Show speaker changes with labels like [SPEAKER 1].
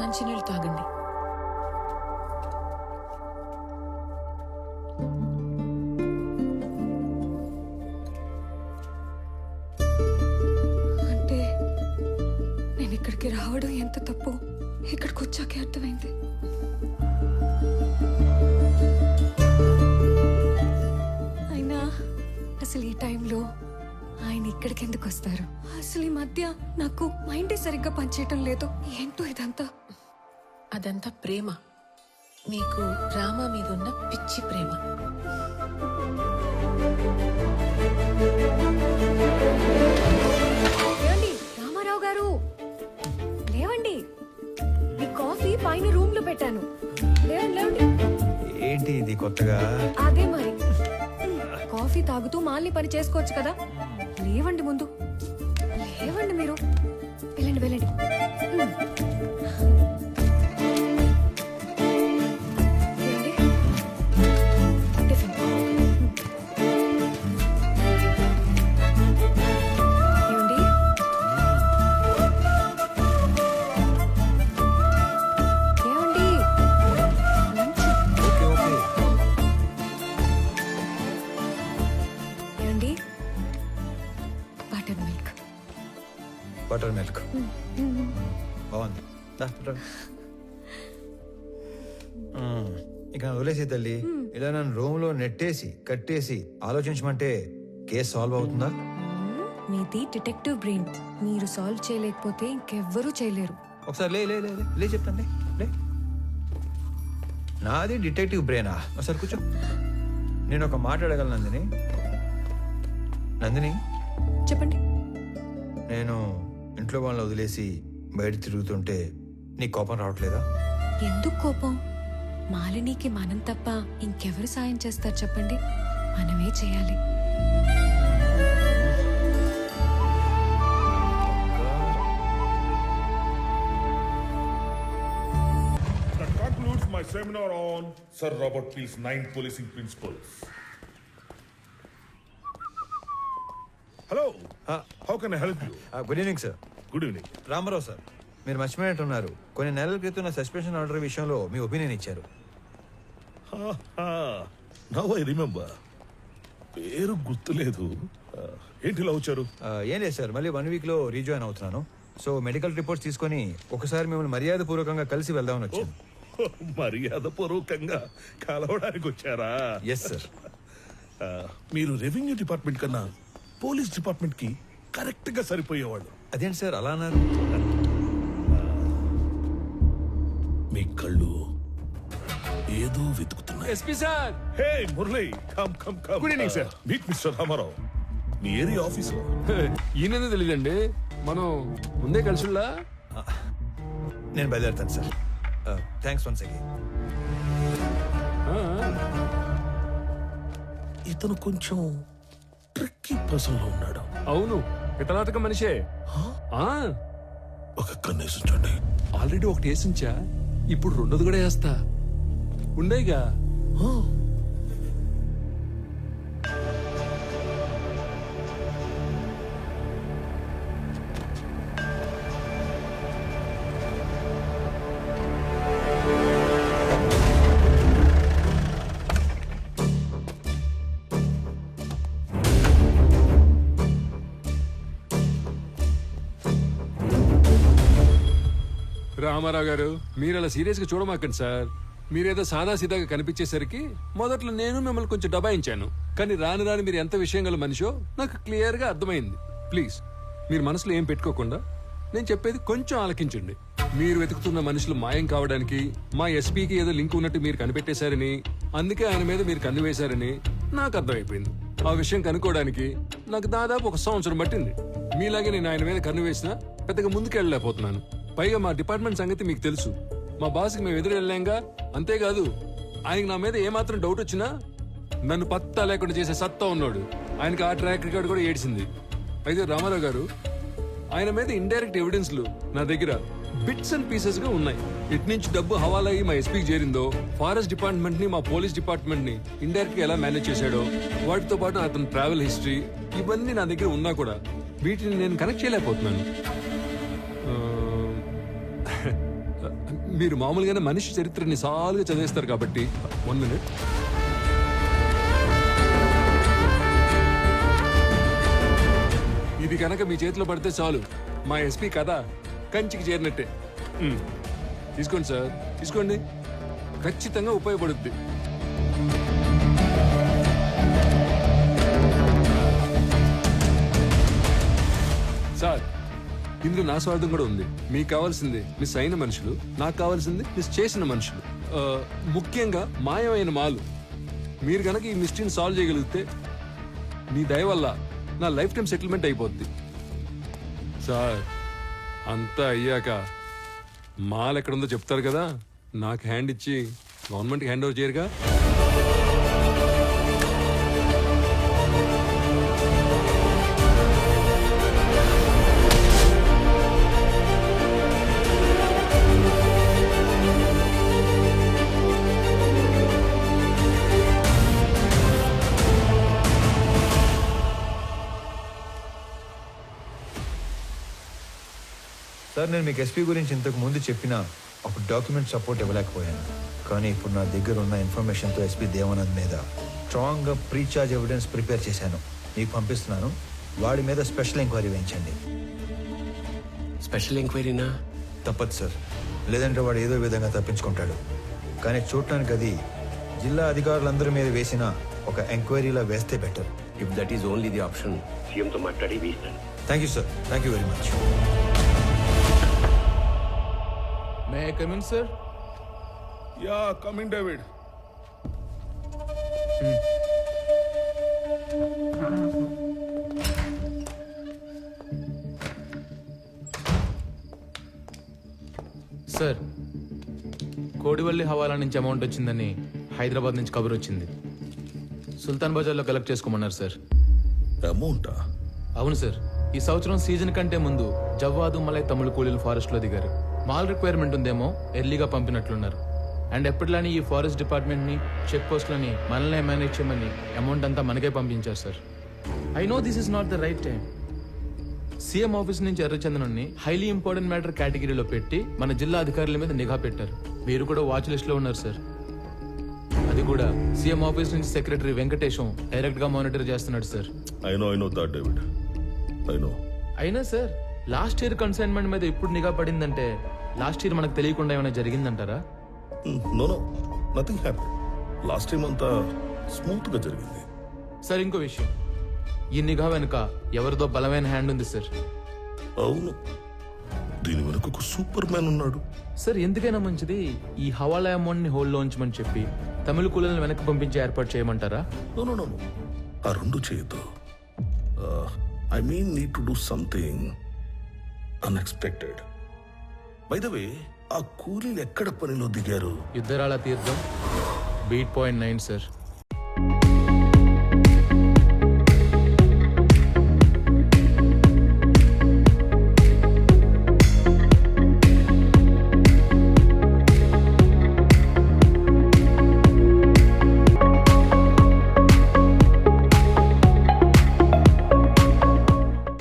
[SPEAKER 1] మంచినీళ్ళు తాగండి.
[SPEAKER 2] అంటే నేను ఇక్కడికి రావడం ఎంత తప్పు? ఇక్కడికి వచ్చాకే అర్థమైంది. అయినా అసలు ఈ టైంలో ఆయన ఇక్కడికి ఎందుకు వస్తారు? అసలు ఈ మధ్య నాకు మైండే సరిగ్గా పనిచేయటం లేదు. ఏంటో ఇదంతా?
[SPEAKER 1] అదంతా ప్రేమ. మీకు రామ మీద ఉన్న పిచ్చి ప్రేమ.
[SPEAKER 2] ఏమండి రామారావు గారు. లేవండి. మీ కాఫీ పైన రూమ్లో పెట్టాను. లేవండి లేవండి.
[SPEAKER 3] ఏంటి ఇది కొత్తగా?
[SPEAKER 2] అదే మరి. కాఫీ తాగుతూ మాల్ని పని చేసుకోవచ్చు కదా? లేవండి ముందు. లేవండి మీరు. వెళ్ళండి వెళ్ళండి. Butter milk.
[SPEAKER 3] Butter milk. బాగుంది. ఇక వదిలేసి తల్లి. ఇలా నన్ను రూమ్లో నెట్టేసి కట్టేసి ఆలోచించమంటే కేసు సాల్వ్ అవుతుందా?
[SPEAKER 2] మీది డిటెక్టివ్ బ్రెయిన్. మీరు సాల్వ్ చేయలేకపోతే ఇంకెవ్వరూ చేయలేరు.
[SPEAKER 3] ఒకసారి లే లే లే లే, లే చెప్తాను లే లే. నాది డిటెక్టివ్ బ్రెయినా? ఒకసారి కూర్చో. నేను ఒక మాట అడగలను నందిని. నందిని?
[SPEAKER 2] చెప్పండి.
[SPEAKER 3] నేను ఇంట్లో వాళ్ళని వదిలేసి బయట తిరుగుతుంటే నీ కోపం రావట్లేదా?
[SPEAKER 2] ఎందుకు కోపం? మాలినికి మనం తప్ప ఇంకెవరు సాయం చేస్తారు చెప్పండి. మనమే చేయాలి.
[SPEAKER 4] That concludes my seminar on. Sir Robert Peel's nine policing principles. How can I help you?
[SPEAKER 3] Good evening sir
[SPEAKER 4] Good evening.
[SPEAKER 3] Ramarao sir మీరు మర్చిపోయినట్టున్నారు కొన్ని నెలల క్రితం నా సస్పెన్షన్ ఆర్డర్ విషయంలో మీ ఒపీనియన్ ఇచ్చారు.
[SPEAKER 4] Now I remember. పేరు గుర్తులేదు. ఆ, ఏంటి ఇలా వచ్చారు?
[SPEAKER 3] ఆ, ఏం లేదు సార్ మళ్ళీ వన్ వీక్లో రీజాయిన్ అవుతున్నాను. సో మెడికల్ రిపోర్ట్స్ తీసుకొని ఒకసారి మిమ్మల్ని మర్యాద పూర్వకంగా కలిసి వెళ్దామని వచ్చాను.
[SPEAKER 4] మర్యాద పూర్వకంగా కలవడానికి వచ్చారా?
[SPEAKER 3] ఎస్ సార్
[SPEAKER 4] ఆ, మీరు రెవెన్యూ డిపార్ట్మెంట్ కన్నా పోలీస్ డిపార్ట్మెంట్కి కరెక్ట్గా సరిపోయేవాళ్ళు.
[SPEAKER 3] అదేంటి సార్ అలా అన్నారు?
[SPEAKER 4] మీ కళ్ళు ఏదో వెతుకుతున్నాయి.
[SPEAKER 5] SP sir!
[SPEAKER 4] Hey Murali come come come.
[SPEAKER 5] Good evening, sir.
[SPEAKER 4] Meet mister Ramarao. మీ ఏరియా ఆఫీస్.
[SPEAKER 5] ఈయన తెలియదండి? మనం ముందే కలిసిల్లా
[SPEAKER 3] నేను బయలుదేరుతాను సార్. థ్యాంక్స్ వన్స్ అగైన్
[SPEAKER 4] ఇతను కొంచెం పర్సన్లో ఉన్నాడు.
[SPEAKER 5] అవును పితలాటక మనిషే. ఆ,
[SPEAKER 4] ఒక కన్నేసి ఉంచండి
[SPEAKER 5] ఆల్రెడీ ఒకటి వేసించా ఇప్పుడు రెండోది కూడా వేస్తా. ఉండేగా? రామారావు గారు మీరు అలా సీరియస్గా చూడమాకండి సార్. మీరేదో సాదా సీదాగా కనిపించేసరికి మొదట్లో నేను మిమ్మల్ని కొంచెం డబాయించాను కానీ రాను రాని మీరు ఎంత విషయం గల మనిషో నాకు క్లియర్గా అర్థమైంది. ప్లీజ్ మీరు మనసులో ఏం పెట్టుకోకుండా నేను చెప్పేది కొంచెం ఆలకించండి. మీరు వెతుకుతున్న మనుషులు మాయం కావడానికి మా ఎస్పీకి ఏదో లింక్ ఉన్నట్టు మీరు కనిపెట్టేశారని అందుకే ఆయన మీద మీరు కన్ను వేశారని నాకు అర్థమైపోయింది. ఆ విషయం కనుక్కోవడానికి నాకు దాదాపు ఒక సంవత్సరం పట్టింది. మీలాగే నేను ఆయన మీద కన్ను వేసినా పెద్దగా ముందుకెళ్ళలేకపోతున్నాను. పైగా మా డిపార్ట్మెంట్ సంగతి మీకు తెలుసు. మా బాస్కి మేము ఎదురు వెళ్ళాంగా అంతేకాదు ఆయనకి నా మీద ఏమాత్రం డౌట్ వచ్చినా నన్ను పత్తా లేకుండా చేసే సత్తా ఉన్నాడు. ఆయనకి ఆ ట్రాక్ రికార్డ్ కూడా ఏడ్చింది అయితే రామారావు గారు ఆయన మీద ఇండైరెక్ట్ ఎవిడెన్స్లు నా దగ్గర బిట్స్ అండ్ పీసెస్గా ఉన్నాయి. ఇటు నుంచి డబ్బు హవాలా అయ్యి మా ఎస్పీకి చేరిందో ఫారెస్ట్ డిపార్ట్మెంట్ని మా పోలీస్ డిపార్ట్మెంట్ని ఇండైరెక్ట్గా ఎలా మేనేజ్ చేశాడో వాటితో పాటు అతని ట్రావెల్ హిస్టరీ ఇవన్నీ నా దగ్గర ఉన్నా కూడా వీటిని నేను కనెక్ట్ చేయలేకపోతున్నాను. మీరు మామూలుగానే మనిషి చరిత్రని సాలుగా చదివేస్తారు కాబట్టి వన్ మినిట్ ఇది కనుక మీ చేతిలో పడితే చాలు. మా ఎస్పీ కథ కంచికి చేరినట్టే. మ్. తీసుకోండి సార్. తీసుకోండి. ఖచ్చితంగా ఉపయోగపడుద్ది. సార్ ఇందులో నా స్వార్థం కూడా ఉంది. మీకు కావాల్సింది మిస్ అయిన మనుషులు నాకు కావాల్సింది మిస్ చేసిన మనుషులు. ఆ, ముఖ్యంగా మాయమైన మాలు. మీరు కనుక ఈ మిస్టరీని సాల్వ్ చేయగలిగితే మీ దయ వల్ల నా లైఫ్ టైం సెటిల్మెంట్ అయిపోద్ది. సార్ అంతా అయ్యాక మాల్ ఎక్కడుందో చెప్తారు కదా? నాకు హ్యాండ్ ఇచ్చి గవర్నమెంట్కి హ్యాండ్ ఓవర్ చేయరుగా?
[SPEAKER 3] సార్ నేను మీకు ఎస్పీ గురించి ఇంతకు ముందు చెప్పిన ఒక డాక్యుమెంట్ సపోర్ట్ ఇవ్వలేకపోయాను. కానీ ఇప్పుడు నా దగ్గర ఉన్న ఇన్ఫర్మేషన్తో ఎస్పీ దేవానంద్ మీద స్ట్రాంగ్గా ప్రీచార్జ్ ఎవిడెన్స్ ప్రిపేర్ చేశాను. మీకు పంపిస్తున్నాను. వాడి మీద స్పెషల్ ఎంక్వైరీ వేయించండి.
[SPEAKER 6] స్పెషల్ ఎంక్వైరీనా?
[SPEAKER 3] తప్పదు సార్. లేదంటే వాడు ఏదో విధంగా తప్పించుకుంటాడు. కానీ చూడటానికి అది జిల్లా అధికారులందరి మీద వేసిన ఒక ఎంక్వైరీలా వేస్తే better.
[SPEAKER 6] If that is only the option సీఎంతో మాట్లాడి
[SPEAKER 3] thank you sir thank you very much
[SPEAKER 7] may I come in sir
[SPEAKER 4] yeah coming David
[SPEAKER 7] sir Kodivalli హవాలా నుంచి అమౌంట్ వచ్చిందని హైదరాబాద్ నుంచి కబుర్ వచ్చింది. సుల్తాన్ బజార్లో కలెక్ట్ చేసుకోమన్నారు సార్
[SPEAKER 4] అమౌంటా
[SPEAKER 7] అవును సార్ ఈ సంవత్సరం సీజన్ కంటే ముందు జవ్వాదు మలై తమిళ కూలీలు ఫారెస్ట్లో దిగారు. మాల్ రిక్వైర్మెంట్ ఉందేమో ఎర్లీగా పంపినట్లున్నారు. అండ్ ఎప్పటిలానే ఈ ఫారెస్ట్ డిపార్ట్మెంట్ని చెక్ పోస్ట్లని మనల్నే మేనేజ్ చేయమని అమౌంట్ అంతా మనకే పంపించారు sir. I know this is not the right time CM office నుంచి ఎర్రచందనాన్ని హైలీ ఇంపార్టెంట్ మ్యాటర్ కేటగిరీలో పెట్టి మన జిల్లా అధికారుల మీద నిఘా పెట్టారు. మీరు కూడా వాచ్ లిస్ట్లో ఉన్నారు సార్. అది కూడా సీఎం ఆఫీస్ నుంచి సెక్రటరీ వెంకటేశం డైరెక్ట్గా మానిటర్ చేస్తున్నాడు sir.
[SPEAKER 4] I know I know that David I know
[SPEAKER 7] అయినా సార్ లాస్ట్ ఇయర్ కన్సైన్మెంట్ మీద ఇప్పుడు నిఘా పడిందంటే లాస్ట్ ఇయర్ మనకు తెలియకుండా ఏమైనా జరిగిందంటారా?
[SPEAKER 4] No no. Nothing happy last time అంతా స్మూత్గా జరిగింది.
[SPEAKER 7] సార్ ఇంకో విషయం. ఈ నిఘా వెనుక ఎవరిదో బలమైన హ్యాండ్ ఉంది సార్.
[SPEAKER 4] అవును. దీని వెనుక ఒక సూపర్ మ్యాన్ ఉన్నాడు.
[SPEAKER 7] సార్ ఎందుకైనా మంచిది ఈ హవాలా అమౌంట్ని హోల్డ్లో ఉంచమని చెప్పి తమిళ కూలీలను వెనక్కి పంపించి ఏర్పాటు చేయమంటారా?
[SPEAKER 4] No no no no. ఆ రెండు చేయొద్దు. I mean need to do something unexpected by the way ఆ కూలీలు ఎక్కడ పనిలో దిగారు?
[SPEAKER 7] ఇద్దరాల తీర్థం. Beat point nine sir